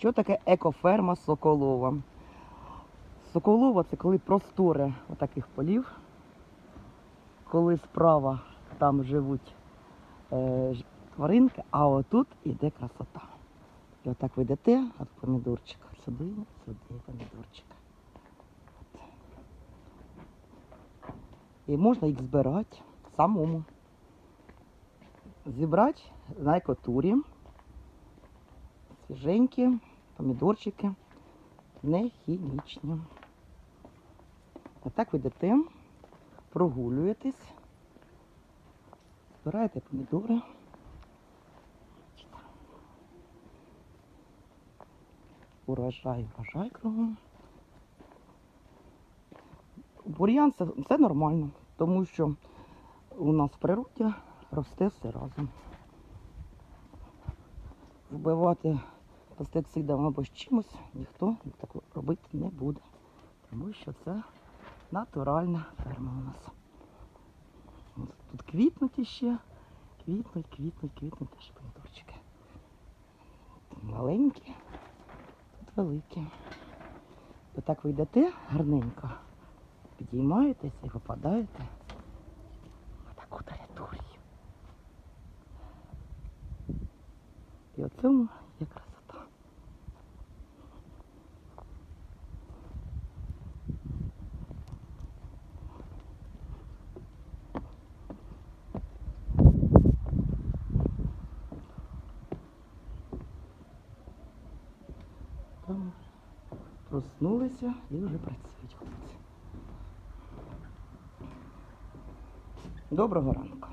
Що таке екоферма Соколова? Соколова це коли просторе отаких полів, коли справа там живуть е, тваринки, а отут іде красота. І отак ви йдете, от помідорчик сюди, сюди помідорчик. От. І можна їх збирати самому. Зібрати на екотурі. Свіженькі, помідорчики, не хімічні. А так ви йдете, прогулюєтесь, збираєте помідори. Урожай, урожай кругом. Бур'ян це, це нормально, тому що у нас в природі росте все разом. Вбивати пестицидами або з чимось ніхто так робити не буде. Тому що це натуральна ферма у нас. Тут квітнуть іще, квітнуть, квітнуть, квітнуть теж помідорчики. Тут маленькі, тут великі. Отак ви йдете гарненько, підіймаєтеся і попадаєте на таку територію. І у цьому Там проснулися і вже працюють хлопці. Доброго ранку.